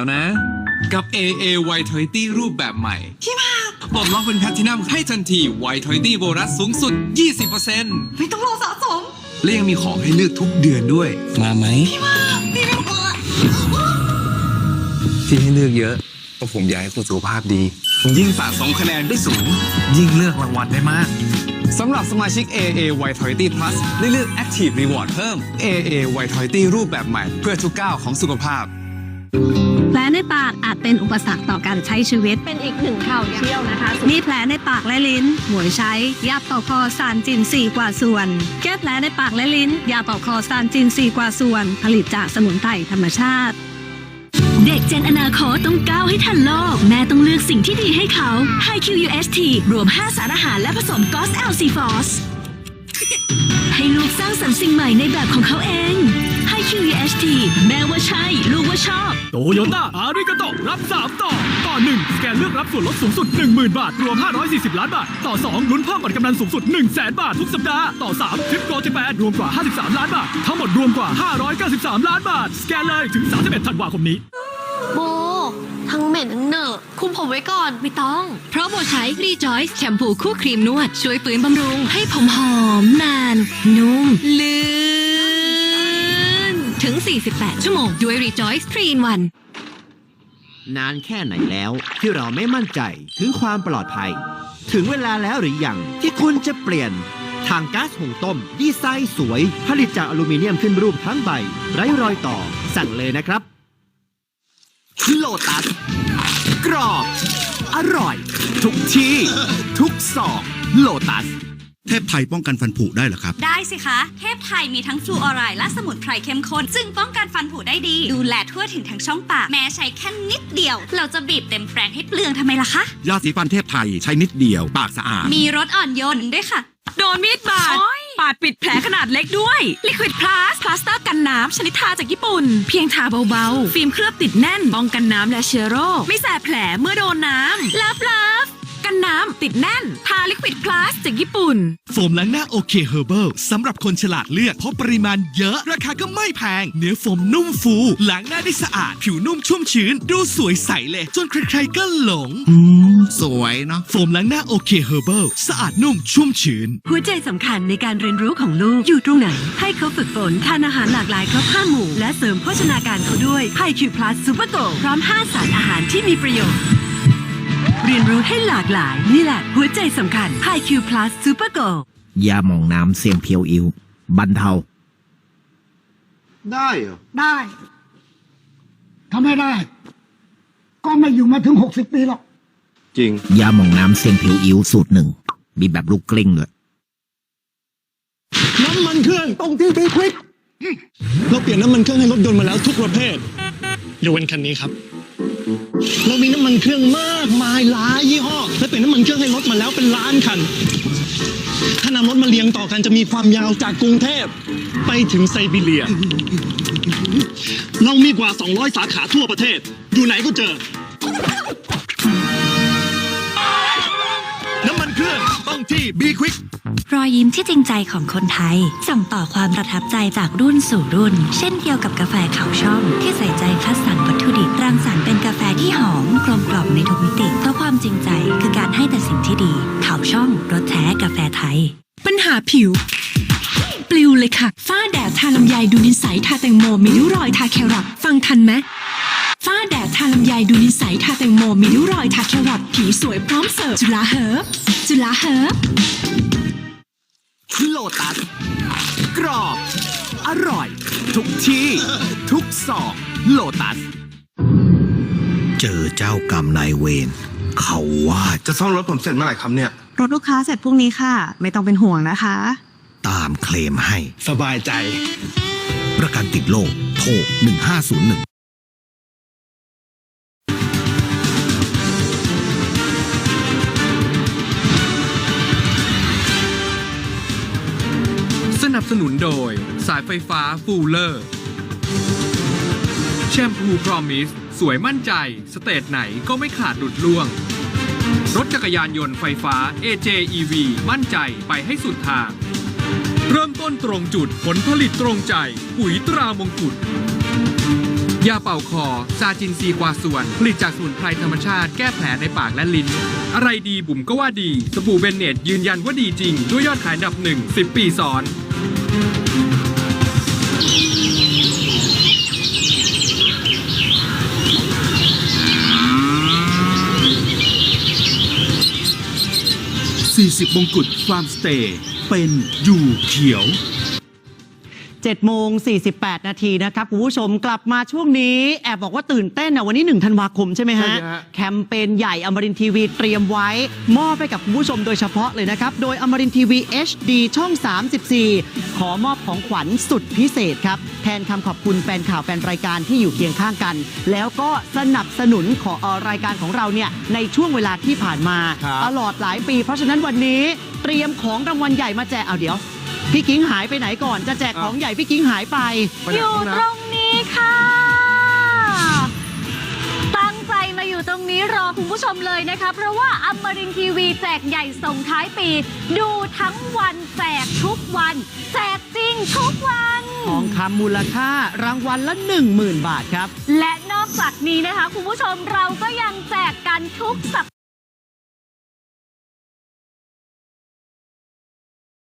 แล้วนะ กับ AA Y20 รูปแบบใหม่ที่มาปลดล็อกเป็นแพลตินัมให้ทันที Y20 โบนัสสูงสุด 20%ไม่ต้องรอสะสม และยังมีของให้เลือกทุกเดือนด้วย มาไหมพี่ไม่พอที่ให้เลือกเยอะเพราะผมอยากให้คุณสุขภาพดี ยิ่งสะสมคะแนนได้สูง ยิ่งเลือกรางวัลได้มากสำหรับสมาชิก AA Y20 Plus ได้เลือก Active Reward เพิ่ม AA Y20 รูปแบบใหม่ เพื่อทุกก้าวของสุขภาพ แผลในปากอาจเป็นอุปสรรคต่อการใช้ชีวิต เป็นอีกหนึ่งข่าวเชี่ยวนะคะ มีแผลในปากและลิ้น หมวยใช้ ยาเป่าคอซานจิน4กว่าส่วน แก้แผลในปากและลิ้น ยาเป่าคอซานจิน4กว่าส่วน ผลิตจากสมุนไพรธรรมชาติ เด็กเจนอนาคตต้องก้าวให้ทันโลก แม่ต้องเลือกสิ่งที่ดีให้เขา High QUST รวม 5 สารอาหารและผสมกอส LC f o s ให้ลูกสร้างสรรค์สิ่งใหม่ในแบบของเขาเอง High QUST แม่ว่าใช่ ลูกว่าชอบ โตโยต้าอาริกาโตรับ 3 ต่อ ต่อ 1 สแกนเลือกรับส่วนลดสูงสุด 10,000 บาท รวม 540 ล้านบาท ต่อ 2 ลุ้นเพิ่มบัตรกำนันสูงสุด 1 0 0 0 0แบาททุกสัปดาห์ ต่อ 3 ทริปโกจิแปนรวมกว่า 53 ล้านบาท ทั้งหมดรวมกว่า 593 ล้านบาท สแกนเลยถึง 31 ธันวาคมนี้ โบ ทั้งเหม็นทั้งเหนอะคุมผมไว้ก่อนไม่ต้อง เพราะโบใช้ Rejoice แชมพูคู่ครีมนวด ช่วยฟื้นบำรุง ให้ผมหอมนาน นุ่มลื่นถึง 48 ชั่วโมง ด้วย Rejoice 3 in 1นานแค่ไหนแล้วที่เราไม่มั่นใจถึงความปลอดภัย ถึงเวลาแล้วหรือยังที่คุณจะเปลี่ยนทางก๊าซหุงต้ม ดีไซน์สวย ผลิตจากอลูมิเนียมขึ้นรูปทั้งใบ ไร้รอยต่อ สั่งเลยนะครับโลตัสกรอบ อร่อย ทุกที่ ทุกซองโลตัส เทพไทยป้องกันฟันผุได้เหรอครับ ได้สิคะ เทพไทยมีทั้งฟลูออไรด์และสมุนไพรเข้มข้นซึ่งป้องกันฟันผุได้ดี ดูแลทั่วถึงทั้งช่องปาก แม้ใช้แค่นิดเดียว เราจะบีบเต็มแปรงให้เปลืองทำไมล่ะคะ ยาสีฟันเทพไทยใช้นิดเดียว ปากสะอาด มีรสอ่อนโยนด้วยค่ะ โดนมีดบาด ปาดปิดแผลขนาดเล็กด้วย Liquid Plus พลาสเตอร์กันน้ำชนิดทาจากญี่ปุ่น เพียงทาเบาๆ ฟิล์มเคลือบติดแน่นป้องกันน้ำและเชื้อโรค ไม่แสบแผลเมื่อโดนน้ำลับลับ กันน้ำติดแน่น ทา Liquid Plus จากญี่ปุ่น โฟมล้างหน้าโอเคเฮอร์เบิลสำหรับคนฉลาดเลือก เพราะปริมาณเยอะ ราคาก็ไม่แพง เนื้อโฟมนุ่มฟูล้างหน้าได้สะอาด ผิวนุ่มชุ่มชื้น ดูสวยใสเลย จนใครๆก็หลง อืม สวยเนาะ โฟมล้างหน้าโอเคเฮอร์เบิลสะอาดนุ่มชุ่มชื้น หัวใจสำคัญในการเรียนรู้ของลูกอยู่ตรงไหน ให้เขาฝึกฝนทานอาหารหลากหลายครบห้าหมู่ และเสริมโภชนาการเขาด้วยไฮคิวพลัสซูเปอร์โกพร้อม 5 สารอาหารที่มีประโยชน์ เรียนรู้ให้หลากหลาย นี่แหละหัวใจสำคัญไฮคิวพลัสซูเปอร์โกยาหมองน้ำเสียงเพียวอิวบรรเทา ได้เหรอได้ทำให้ได้ ก็ไม่อยู่มาถึงหกสิบปีหรอก จริง ยาหมองน้ำเสียงเพียวอิวสูตรหนึ่ง มีแบบลูกกลิ้งด้วยน้ำมันเครื่องตรงที่บีควิกเราเปลี่ยนน้ำมันเครื่องให้รถยนต์มาแล้วทุกประเภทยกเว้นคันนี้ครับ เรามีน้ำมันเครื่องมากมายหลายยี่ห้อ และเปลี่ยนน้ำมันเครื่องให้รถมาแล้วเป็นล้านคัน ถ้านำรถมาเรียงต่อกันจะมีความยาวจากกรุงเทพไปถึงไซบีเรีย เรามีกว่า 200 สาขาทั่วประเทศ อยู่ไหนก็เจอ น้ำมันเครื่องต้องที่บีควิก รอยยิ้มที่จริงใจของคนไทย ส่งต่อความประทับใจจากรุ่นสู่รุ่น เช่นเดียวกับกาแฟเขาช่อง ที่ใส่ใจคัดสรรวัตถุดิบรังสรรค์เป็นกาแฟที่หอมกลมกล่อมในทุกมิติเพราะความจริงใจคือการให้แต่สิ่งที่ดี เขาช่องรสแท้กาแฟไทย ปัญหาผิว ปลิวเลยค่ะ ฝ้าแดดทาลำไยดูนิสัยทาแตงโมมีริ้วรอยทาแครอทฟังทันไหมฝ้าแดดทาลำไยดูนิสัยทาแตงโมมีริ้วรอยทาแครอทผิวสวยพร้อมเสิร์ฟจุฬาเฮิร์บ จุฬาเฮิร์บโลตัสกรอบ อร่อย ทุกที่ ทุกซองโลตัส เจอเจ้ากรรมนายเวรเขาว่าจะซ่อมรถผมเสร็จเมื่อไหร่ครับเนี่ย รถลูกค้าเสร็จพรุ่งนี้ค่ะ ไม่ต้องเป็นห่วงนะคะ ตามเคลมให้ สบายใจ ประกันติดโลกโทร1501 นับสนุนโดย สายไฟฟ้าฟูลเลอร์แชมพูพรอมิส สวยมั่นใจ สเตจไหนก็ไม่ขาดดุดล่วง รถจักรยานยนต์ไฟฟ้า AJEV มั่นใจไปให้สุดทาง เริ่มต้นตรงจุดผลผลิตตรงใจ ปุ๋ยตรามงกุฎยาเป่าคอ ซาจินซีกวาส่วน ผลิตจากสมุนไพรธรรมชาติแก้แผลในปากและลิ้น อะไรดีบุ๋มก็ว่าดี สบู่เบนเนตยืนยันว่าดีจริง ด้วยยอดขายอันดับหนึ่ง10 ปีซ้อน 40 มงกุฎฟาร์มสเตย์เป็นอยู่เขียว 7โมง48 นาทีนะครับคุณผู้ชมกลับมาช่วงนี้ แอบบอกว่าตื่นเต้นนะวันนี้ 1 ธันวาคมใช่ไหมฮะ ใช่ฮะ แคมเปญใหญ่อมรินทีวีเตรียมไว้ มอบให้กับคุณผู้ชมโดยเฉพาะเลยนะครับ โดยอมรินทีวี HD ช่อง 34 ขอมอบของขวัญสุดพิเศษครับ แทนคำขอบคุณแฟนข่าวแฟนรายการที่อยู่เคียงข้างกัน แล้วก็สนับสนุนขอเอ่อรายการของเราเนี่ยในช่วงเวลาที่ผ่านมา ครับ ตลอดหลายปี เพราะฉะนั้นวันนี้เตรียมของรางวัลใหญ่มาแจกเอาเดี๋ยว พี่กิ้งหายไปไหนก่อน จะแจกของใหญ่พี่กิ้งหายไป อยู่ตรงนี้ค่ะ ตั้งใจมาอยู่ตรงนี้รอคุณผู้ชมเลยนะคะ เพราะว่าอมรินทีวีแจกใหญ่ส่งท้ายปี ดูทั้งวันแจกทุกวัน แจกจริงทุกวัน ทองคำมูลค่ารางวัลละ 10,000 บาทครับ และนอกจากนี้นะคะ คุณผู้ชมเราก็ยังแจกกันทุกสัป